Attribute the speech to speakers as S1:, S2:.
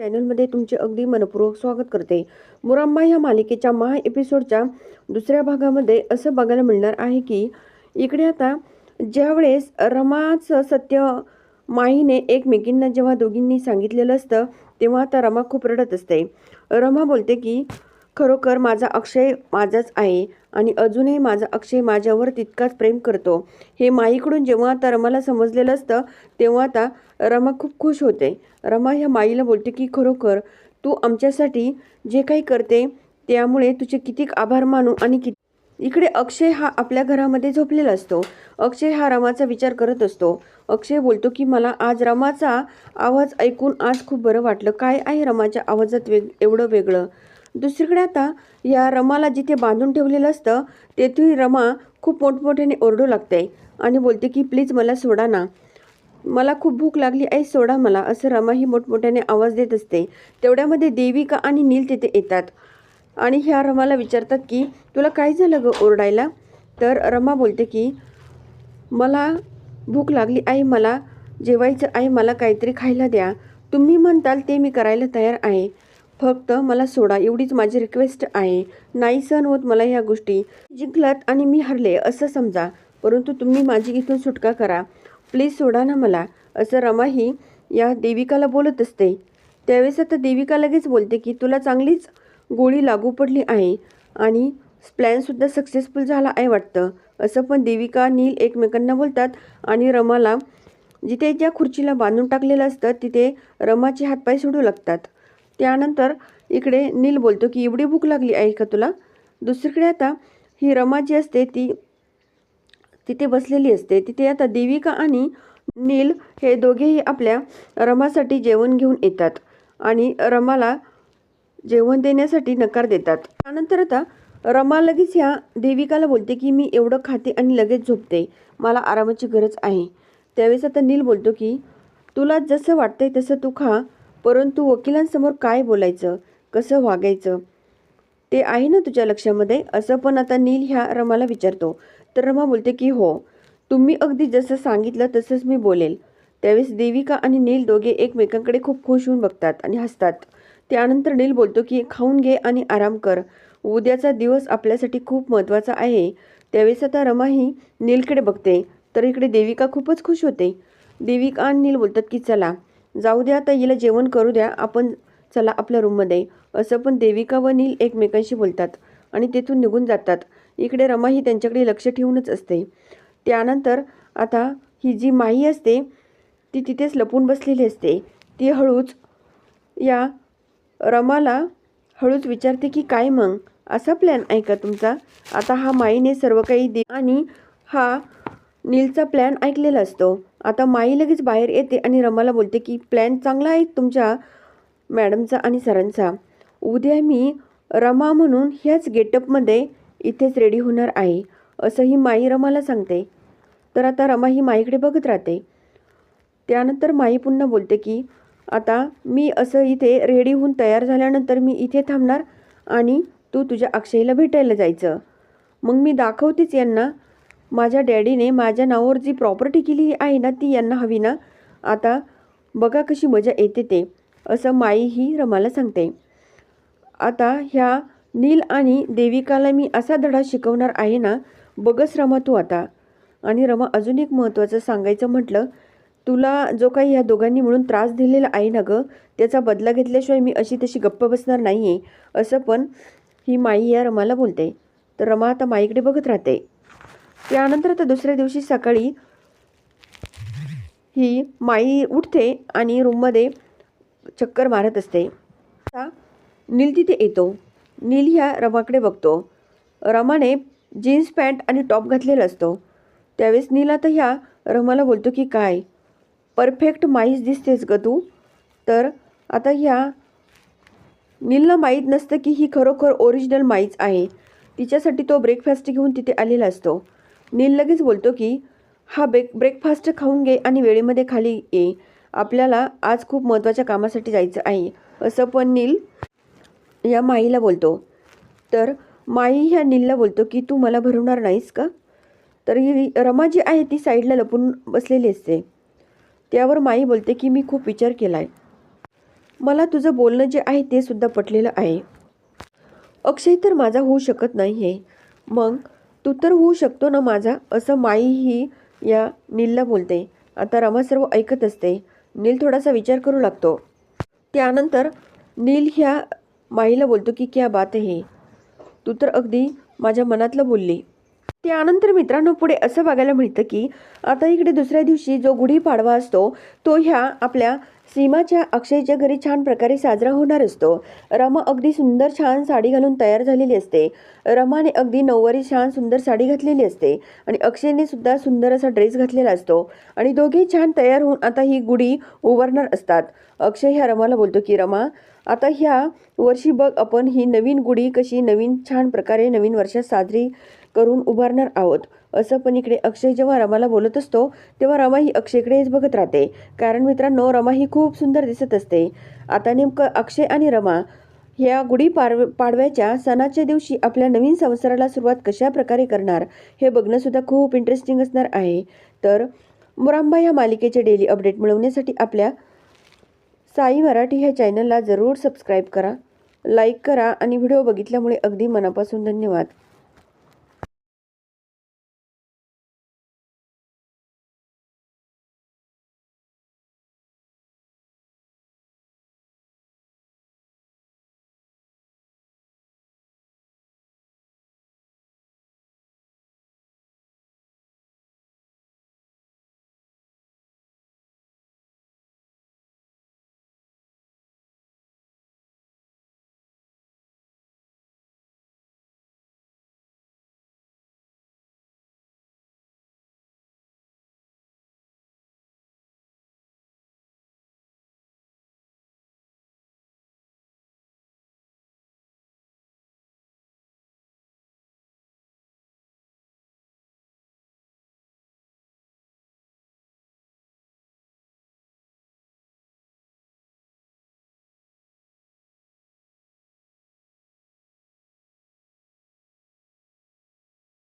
S1: चॅनलमध्ये तुमचे अगदी मनपूर्वक स्वागत करते. मुरांबा ह्या मालिकेच्या महा एपिसोडच्या दुसऱ्या भागामध्ये असं बघायला मिळणार आहे की इकडे आता ज्यावेळेस रमाचं सत्य माईने एकमेकींना जेव्हा दोघींनी सांगितलेलं असतं तेव्हा आता रमा खूप रडत असते. रमा बोलते की खरोखर माझा अक्षय माझाच आहे आणि अजूनही माझा अक्षय माझ्यावर तितकाच प्रेम करतो. हे माईकडून जेव्हा आता रमाला समजलेलं असतं तेव्हा आता रमा खूप खुश होते. रमा ह्या माईला बोलते की खरोखर तू आमच्यासाठी जे काही करते त्यामुळे तुझे कितीक आभार मानू आणि किती इकडे अक्षय हा आपल्या घरामध्ये झोपलेला असतो. अक्षय हा रमाचा विचार करत असतो. अक्षय बोलतो की मला आज रमाचा आवाज ऐकून आज खूप बरं वाटलं. काय आहे रमाच्या आवाजात वेग एवढं वेगळं? दुसरीकडे आता या रमाला जिथे बांधून ठेवलेलं असतं तेथील रमा खूप मोठमोठ्याने ओरडू लागते आणि बोलते की प्लीज मला सोडा ना. मला खूप भूक लागली. आई सोडा मला. असं रमा ही मोठमोठ्याने आवाज देत असते. तेवढ्यामध्ये देविका आणि नील तिथे येतात. आणि ह्या रमाला विचारतात की तुला काय झालं ग ओरडायला? तर रमा बोलते की मला भूक लागली. आई मला जेवायचं. आई मला काहीतरी खायला द्या. तुम्ही म्हणताल ते मी करायला तयार आहे. फक्त मला सोडा एवढीच माझी रिक्वेस्ट आहे. नाही सहन होत मला ह्या गोष्टी. जिंकलात आणि मी हरले असं समजा. परंतु तुम्ही माझी इथून सुटका करा. प्लीज सोडा ना मला असं रमाही या देविकाला बोलत असते. त्यावेळेस आता देविका लगेच बोलते की तुला चांगलीच गोळी लागू पडली आहे आणि प्लॅनसुद्धा सक्सेसफुल झाला आहे वाटतं. असं पण देविका नील एकमेकांना बोलतात आणि रमाला जिथे ज्या खुर्चीला बांधून टाकलेलं असतं तिथे रमाचे हातपाय सोडू लागतात. त्यानंतर इकडे नील बोलतो की एवढी भूक लागली आहे का तुला? दुसरीकडे आता ही रमा जी असते ती तिथे बसलेली असते. तिथे आता देविका आणि नील हे दोघेही आपल्या रमासाठी जेवण घेऊन येतात आणि रमाला जेवण देण्यासाठी नकार देतात. त्यानंतर आता रमा लगेच ह्या देविकाला बोलते की मी एवढं खाते आणि लगेच झोपते. मला आरामाची गरज आहे. त्यावेळेस आता नील बोलतो की तुला जसं वाटतंय तसं तू खा. परंतु वकिलांसमोर काय बोलायचं? कसं वागायचं? ते आहे ना तुझ्या लक्षामध्ये? असं पण आता नील ह्या रमाला विचारतो. तर रमा बोलते की हो. तुम्ही अगदी जसं सांगितलं तसंच मी बोलेल. त्यावेळेस देविका आणि नील दोघे एकमेकांकडे खूप खुश होऊन बघतात आणि हसतात. त्यानंतर नील बोलतो की खाऊन घे आणि आराम कर. उद्याचा दिवस आपल्यासाठी खूप महत्त्वाचा आहे. त्यावेळेस आता रमा ही नीलकडे बघते. तर इकडे देविका खूपच खुश होते. देविका आणि नील बोलतात की चला. जाऊ द्या आता हिला जेवण करू द्या आपण चला आपल्या रूममध्ये असं पण देविका व नील एकमेकांशी बोलतात आणि तेथून निघून जातात. इकडे रमा ही त्यांच्याकडे लक्ष ठेवूनच असते. त्यानंतर आता ही जी माई असते ती तिथेच लपून बसलेली असते. ती हळूच या रमाला हळूच विचारते की काय मग? असा प्लॅन आहे का तुमचा? आता हा माईने सर्व काही दे आणि हा नीलचा प्लॅन ऐकलेला असतो. आता माई लगेच बाहेर येते आणि रमाला बोलते की प्लॅन चांगला आहे तुमच्या मॅडमचा आणि सरांचा. उद्या मी रमा म्हणून ह्याच गेटअपमध्ये इथेच रेडी होणार आहे असंही माई रमाला सांगते. तर आता रमा ही माईकडे बघत राहते. त्यानंतर माई पुन्हा बोलते की आता मी असं इथे रेडी होऊन तयार झाल्यानंतर मी इथे थांबणार आणि तू तुझ्या अक्षयला भेटायला जायचं. मग मी दाखवतेच यांना माझ्या डॅडीने माझ्या नावावर जी प्रॉपर्टी केली आहे ना ती यांना हवी ना. आता बघा कशी मजा येते ते असं माई ही रमाला सांगते. आता ह्या नील आणि देविकाला मी असा धडा शिकवणार आहे ना बघच रमा तू आता. आणि रमा अजून एक महत्त्वाचं सांगायचं म्हटलं तुला जो काही ह्या दोघांनी म्हणून त्रास दिलेला आहे ना गं त्याचा बदला घेतल्याशिवाय मी अशी तशी गप्प बसणार नाही आहे असं पण ही माई या रमाला बोलते. तर रमा आता माईकडे बघत राहते. त्यानंतर आता दुसऱ्या दिवशी सकाळी ही माई उठते आणि रूममध्ये चक्कर मारत असते. आता नील तिथे येतो. नील ह्या रमाकडे बघतो. रमाने जीन्स पॅन्ट आणि टॉप घातलेला असतो. त्यावेळेस नील आता ह्या रमाला बोलतो की काय? परफेक्ट माईच दिसतेस ग तू. तर आता ह्या नीलला माहीत नसतं की ही खरोखर ओरिजिनल माईच आहे. तिच्यासाठी तो ब्रेकफास्ट घेऊन तिथे आलेला असतो. नील लगेच बोलतो की हा ब्रेक ब्रेकफास्ट खाऊन घे आणि वेळेमध्ये खाली ये. आपल्याला आज खूप महत्त्वाच्या कामासाठी जायचं आहे. असं पण नील या माईला बोलतो. तर माई ह्या नीलला बोलतो की तू मला भरवणार नाहीस का? तर ही रमा जी आहे ती साईडला लपून बसलेली असते. त्यावर माई बोलते की मी खूप विचार केला आहे मला तुझं बोलणं जे आहे ते सुद्धा पटलेलं आहे. अक्षय तर माझा होऊ शकत नाही आहे मग तू तर होऊ शकतो ना माझा असं माई ही या नीलला बोलते. आता रमा सर्व ऐकत असते. नील थोडासा विचार करू लागतो. त्यानंतर नील ह्या माईला बोलतो की क्या बात आहे तू तर अगदी माझ्या मनातलं बोलली. त्यानंतर मित्रांनो पुढे असं बघायला मिळतं की आता इकडे दुसऱ्या दिवशी जो गुढीपाडवा असतो तो ह्या आपल्या सीमाच्या अक्षयच्या घरी छान प्रकारे साजरा होणार असतो. रमा अगदी सुंदर छान साडी घालून तयार झालेली असते. रमाने अगदी नऊवारी छान सुंदर साडी घातलेली असते आणि अक्षयने सुद्धा सुंदर असा ड्रेस घातलेला असतो आणि दोघेही छान तयार होऊन आता ही गुढी उभारणार असतात. अक्षय ह्या रमाला बोलतो की रमा आता ह्या वर्षी बघ आपण ही नवीन गुढी कशी नवीन छान प्रकारे नवीन वर्षात साजरी करून उभारणार आहोत. असं पण इकडे अक्षय जेव्हा रमाला बोलत असतो तेव्हा रमा ही अक्षयकडेच बघत राहते. कारण मित्रांनो रमा ही खूप सुंदर दिसत असते. आता नेमकं अक्षय आणि रमा या गुढी पाडव पाडव्याच्या सणाच्या दिवशी आपल्या नवीन संसाराला सुरुवात कशा प्रकारे करणार हे बघणंसुद्धा खूप इंटरेस्टिंग असणार आहे. तर मुरांबा या मालिकेचे डेली अपडेट मिळवण्यासाठी आपल्या साई मराठी ह्या चॅनलला जरूर सबस्क्राईब करा लाईक करा आणि व्हिडिओ बघितल्यामुळे अगदी मनापासून धन्यवाद.